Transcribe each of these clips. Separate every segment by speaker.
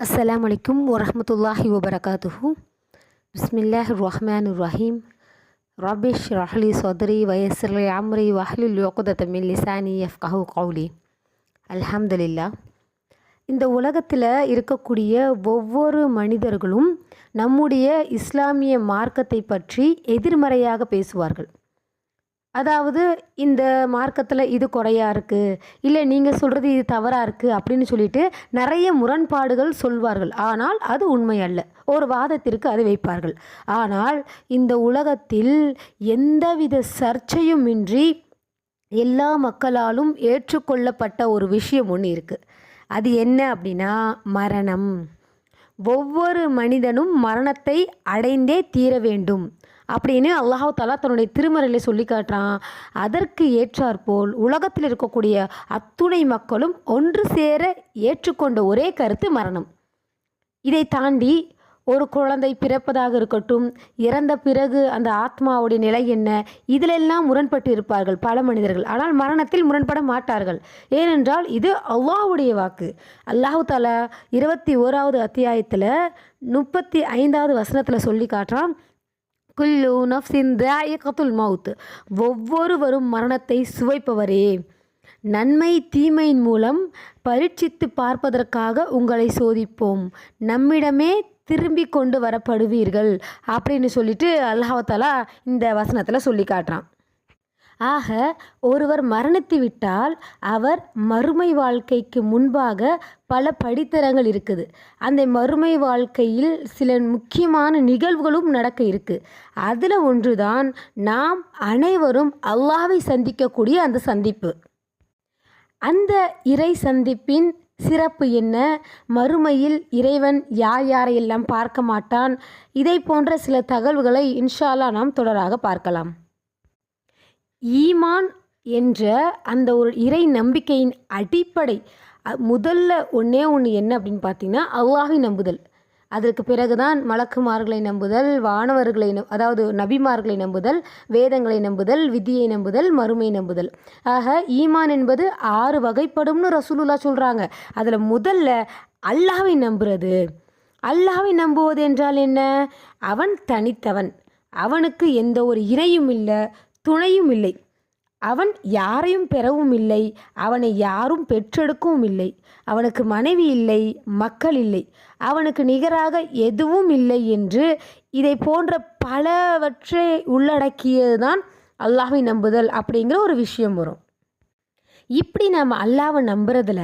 Speaker 1: அஸ்லாம் வலைக்கும் வரமத்துல்லாஹி வபரகாத்துஹு பிஸ்மில்லாஹ் ரஹ்மான் ரஹீம் ரபிஷ் ரஹ்லி சௌதரி வயசர் அம்ரி வஹ்லுல் யோகுதத்த லிசானி எஃப் கஹு கௌலி அல்ஹம்துலில்லா இந்த உலகத்தில் இருக்கக்கூடிய ஒவ்வொரு மனிதர்களும் நம்முடைய இஸ்லாமிய மார்க்கத்தை பற்றி எதிர்மறையாக பேசுவார்கள். அதாவது இந்த மார்க்கத்தில் இது குறையா இருக்குது இல்லை நீங்கள் சொல்கிறது இது தவறாக இருக்குது அப்படின்னு சொல்லிட்டு நிறைய முரண்பாடுகள் சொல்வார்கள். ஆனால் அது உண்மை அல்ல. ஒரு வாதத்திற்கு அதை வைப்பார்கள். ஆனால் இந்த உலகத்தில் எந்தவித சர்ச்சையுமின்றி எல்லா மக்களாலும் ஏற்றுக்கொள்ளப்பட்ட ஒரு விஷயம் ஒன்று இருக்குது அது என்ன அப்படின்னா மரணம். ஒவ்வொரு மனிதனும் மரணத்தை அடைந்தே தீர வேண்டும். அப்படின்னு அல்லாஹு தாலா தன்னுடைய திருமறையில் சொல்லி காட்டுறான். அதற்கு ஏற்றாற்போல் உலகத்தில் இருக்கக்கூடிய அத்துணை மக்களும் ஒன்று சேர ஏற்றுக்கொண்ட ஒரே கருத்து மரணம். இதை தாண்டி ஒரு குழந்தை பிறப்பதாக இருக்கட்டும் இறந்த பிறகு அந்த ஆத்மாவுடைய நிலை என்ன இதிலெல்லாம் முரண்பட்டு இருப்பார்கள் பல மனிதர்கள். ஆனால் மரணத்தில் முரண்பட மாட்டார்கள். ஏனென்றால் இது அவ்வாவுடைய வாக்கு. அல்லாஹு தாலா இருபத்தி ஓராவது அத்தியாயத்தில் முப்பத்தி ஐந்தாவது வசனத்தில் சொல்லி காட்டுறான் குல்லு நஃப்சின் தாயகத்துல் மவுத் ஒவ்வொருவரும் மரணத்தை சுவைப்பவரே. நன்மை தீமையின் மூலம் பரீட்சித்து பார்ப்பதற்காக உங்களை சோதிப்போம். நம்மிடமே திரும்பி கொண்டு வரப்படுவீர்கள் அப்படின்னு சொல்லிட்டு அல்லாஹாலா இந்த வசனத்தில் சொல்லி காட்டுறான். ஆக ஒருவர் மரணித்து விட்டால் அவர் மறுமை வாழ்க்கைக்கு முன்பாக பல படித்தரங்கள் இருக்குது. அந்த மறுமை வாழ்க்கையில் சில முக்கியமான நிகழ்வுகளும் நடக்க இருக்குது அதில் ஒன்றுதான் நாம் அனைவரும் அல்லாவை சந்திக்கக்கூடிய அந்த சந்திப்பு. அந்த இறை சந்திப்பின் சிறப்பு என்ன? மறுமையில் இறைவன் யார் யாரையெல்லாம் பார்க்க மாட்டான்? இதை போன்ற சில தகவல்களை இன்ஷால்லா நாம் தொடராக பார்க்கலாம். ஈமான் என்ற அந்த ஒரு இறை நம்பிக்கையின் அடிப்படை முதல்ல ஒன்றே ஒன்று என்ன அப்படின்னு பார்த்தீங்கன்னா அல்லாஹை நம்புதல். அதற்கு பிறகுதான் மலக்குமார்களை நம்புதல் வானவர்களை நம் அதாவது நபிமார்களை நம்புதல் வேதங்களை நம்புதல் விதியை நம்புதல் மறுமை நம்புதல். ஆக ஈமான் என்பது ஆறு வகைப்படும்னு ரசூலுல்லா சொல்கிறாங்க அதில் முதல்ல அல்லாவை நம்புறது. அல்லாவை நம்புவது என்றால் என்ன? அவன் தனித்தவன். அவனுக்கு எந்த ஒரு இறையும் இல்லை. துணையும் இல்லை. அவன் யாரையும் பெறவும் இல்லை. அவனை யாரும் பெற்றெடுக்கவும் இல்லை. அவனுக்கு மனைவி இல்லை மக்கள் இல்லை. அவனுக்கு நிகராக எதுவும் இல்லை என்று இதை போன்ற பலவற்றை உள்ளடக்கியதுதான் அல்லாஹை நம்புதல் அப்படிங்கிற ஒரு விஷயம் வரும். இப்படி நாம் அல்லாவை நம்புறதுல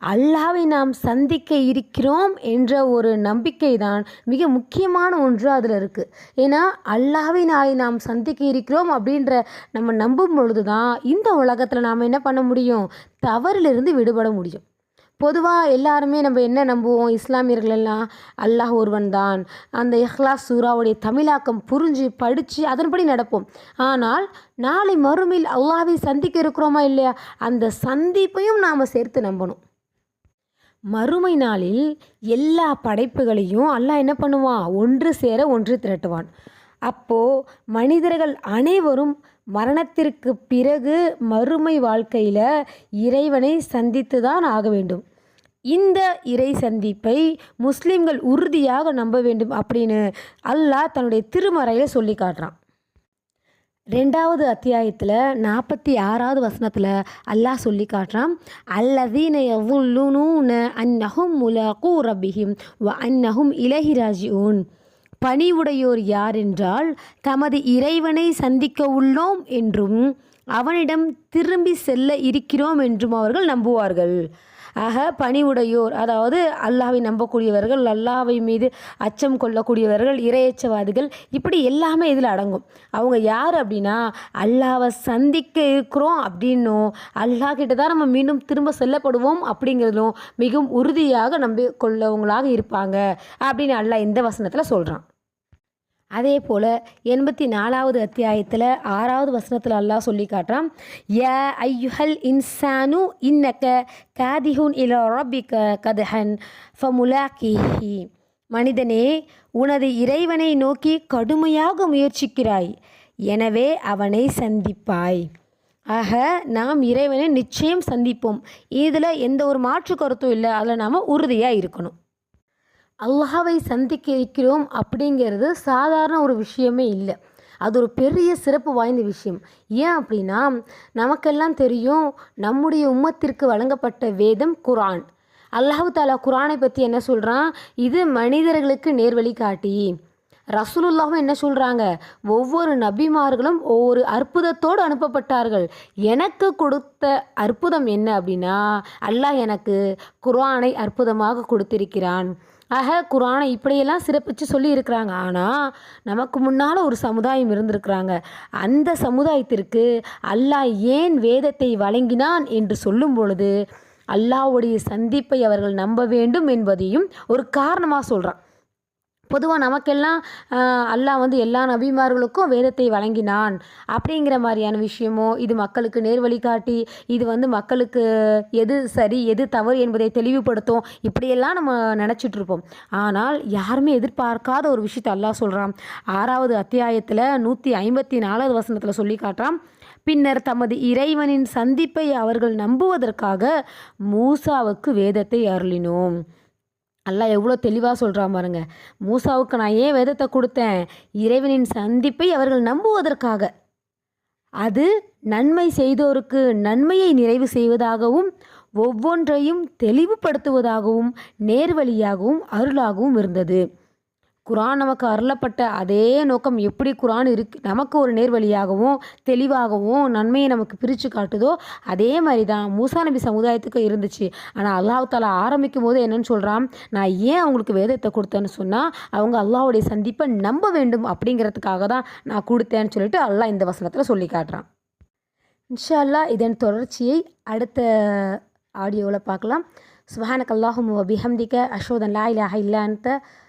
Speaker 1: அல்லாவை நாம் சந்திக்க இருக்கிறோம் என்ற ஒரு நம்பிக்கை தான் மிக முக்கியமான ஒன்று அதில் இருக்குது ஏன்னா அல்லாவை நாளை நாம் சந்திக்க இருக்கிறோம் அப்படின்ற நம்ம நம்பும் பொழுது தான் இந்த உலகத்தில் நாம் என்ன பண்ண முடியும்? தவறிலிருந்து விடுபட முடியும். பொதுவாக எல்லாருமே நம்ம என்ன நம்புவோம்? இஸ்லாமியர்கள் எல்லாம் அல்லாஹ் ஒருவன் தான் அந்த இஹ்லாஸ் சூராவுடைய தமிழாக்கம் புரிஞ்சு படித்து அதன்படி நடப்போம். ஆனால் நாளை மறுமையில் அல்லாவை சந்திக்க இருக்கிறோமா இல்லையா? அந்த சந்திப்பையும் நாம் சேர்த்து நம்பணும். மறுமை நாளில் எல்லா படைப்புகளையும் அல்லாஹ் என்ன பண்ணுவான்? ஒன்று சேர ஒன்று திரட்டுவான். அப்போது மனிதர்கள் அனைவரும் மரணத்திற்கு பிறகு மறுமை வாழ்க்கையில் இறைவனை சந்தித்து தான் ஆக வேண்டும். இந்த இறை சந்திப்பை முஸ்லிம்கள் உறுதியாக நம்ப வேண்டும் அப்படின்னு அல்லாஹ் தன்னுடைய திருமறையில் சொல்லி காட்டுறான். ரெண்டாவது அத்தியாயத்தில் நாற்பத்தி ஆறாவது வசனத்தில் அல்லாஹ் சொல்லி காட்டுறான். அல்லதீன யவுல்லுனூன அன்னஹும் முலகு ரபிஹிம் வ அன்னஹும் இலஹி ராஜிஊன் பணிவுடையோர் யார் என்றால் தமது இறைவனை சந்திக்க உள்ளோம் என்றும் அவனிடம் திரும்பி செல்ல இருக்கிறோம் என்றும் அவர்கள் நம்புவார்கள். ஆக பணிவுடையோர். அதாவது அல்லாவை நம்பக்கூடியவர்கள் அல்லாவை மீது அச்சம் கொள்ளக்கூடியவர்கள் இரையச்சவாதிகள் இப்படி எல்லாமே இதில் அடங்கும். அவங்க யார் அப்படின்னா அல்லாவை சந்திக்க இருக்கிறோம் அப்படின்னும் அல்லாஹ் கிட்ட தான் நம்ம மீண்டும் திரும்ப செல்லப்படுவோம் அப்படிங்கிறதும் மிகவும் உறுதியாக நம்பி கொள்ளவங்களாக இருப்பாங்க அப்படின்னு அல்லாஹ் இந்த வசனத்தில் சொல்கிறான் அதே போல் எண்பத்தி நாலாவது அத்தியாயத்தில் ஆறாவது வசனத்தில் அல்லாஹ் சொல்லி காட்டுறான் ய ஐயுஹல் இன்சானு இன்னக்க காதிஹுன் இல ரப்பிக்க கதஹன் ஃபமுலாக்கிஹி மனிதனே உனது இறைவனை நோக்கி கடுமையாக முயற்சிக்கிறாய் எனவே அவனை சந்திப்பாய். ஆக நாம் இறைவனை நிச்சயம் சந்திப்போம். இதில் எந்த ஒரு மாற்று கருத்தும் இல்லை. அதில் நாம் உறுதியாக இருக்கணும். அல்லாவை சந்திக்க இருக்கிறோம் அப்படிங்கிறது சாதாரண ஒரு விஷயமே இல்லை. அது ஒரு பெரிய சிறப்பு வாய்ந்த விஷயம். ஏன் அப்படின்னா நமக்கெல்லாம் தெரியும் நம்முடைய உம்மத்திற்கு வழங்கப்பட்ட வேதம் குரான் அல்லாஹு தாலா குரானை பற்றி என்ன சொல்கிறான் இது மனிதர்களுக்கு நேர்வழி காட்டி. ரசூலுல்லாவும் என்ன சொல்கிறாங்க ஒவ்வொரு நபிமார்களும் ஒவ்வொரு அற்புதத்தோடு அனுப்பப்பட்டார்கள். எனக்கு கொடுத்த அற்புதம் என்ன அப்படின்னா அல்லாஹ் எனக்கு குரானை அற்புதமாக கொடுத்திருக்கிறான். அஹ குரானை இப்படியெல்லாம் சிறப்பித்து சொல்லியிருக்கிறாங்க. ஆனால் நமக்கு முன்னால் ஒரு சமுதாயம் இருந்திருக்கிறாங்க. அந்த சமுதாயத்திற்கு அல்லாஹ் ஏன் வேதத்தை வழங்கினான் என்று சொல்லும் பொழுது அல்லாஹ்வுடைய சந்திப்பை அவர்கள் நம்ப வேண்டும் என்பதையும் ஒரு காரணமாக சொல்கிறான் பொதுவாக நமக்கெல்லாம் அல்லாஹ் வந்து எல்லா நபிமார்களுக்கும் வேதத்தை வழங்கினான். அப்படிங்கிற மாதிரியான விஷயமோ இது மக்களுக்கு நேர்வழி காட்டி இது வந்து மக்களுக்கு எது சரி எது தவறு என்பதை தெளிவுபடுத்தும் இப்படியெல்லாம் நம்ம நினச்சிட்ருப்போம் ஆனால் யாருமே எதிர்பார்க்காத ஒரு விஷயத்தை அல்லாஹ் சொல்கிறான் ஆறாவது அத்தியாயத்தில் நூற்றி ஐம்பத்தி நாலாவது வசனத்தில் சொல்லி காட்டுறான். பின்னர் தமது இறைவனின் சந்திப்பை அவர்கள் நம்புவதற்காக மூசாவுக்கு வேதத்தை அருளினோம். அல்லாஹ் எவ்வளோ தெளிவாக சொல்கிறான் பாருங்க. மூசாவுக்கு நான் ஏன் வேதத்தை கொடுத்தேன்? இறைவனின் சந்திப்பை அவர்கள் நம்புவதற்காக. அது நன்மை செய்தோருக்கு நன்மையை நிறைவு செய்வதாகவும் ஒவ்வொன்றையும் தெளிவுபடுத்துவதாகவும் நேர்வழியாகவும் அருளாகவும் இருந்தது. குரான் நமக்கு அருளப்பட்ட அதே நோக்கம் எப்படி குரான் இருக்கு நமக்கு ஒரு நேர்வழியாகவும் தெளிவாகவும் நன்மையை நமக்கு பிரித்து காட்டுதோ அதே மாதிரி தான் மூசா நபி சமுதாயத்துக்கு இருந்துச்சு. ஆனால் அல்லாஹ் தாலா ஆரம்பிக்கும் போது என்னன்னு சொல்கிறான் நான் ஏன் அவங்களுக்கு வேதத்தை கொடுத்தேன்னு சொன்னால் அவங்க அல்லாஹுடைய சந்திப்பை நம்ப வேண்டும் அப்படிங்கிறதுக்காக தான் நான் கொடுத்தேன்னு சொல்லிட்டு அல்லாஹ் இந்த வசனத்தில் சொல்லி காட்டுறான். இன்ஷா அல்லாஹ் இதன் தொடர்ச்சியை அடுத்த ஆடியோவில் பார்க்கலாம். சுஹானக் அல்லாஹும் அபிஹம்திக்க அஷோதன் லா இலாஹ இல்லா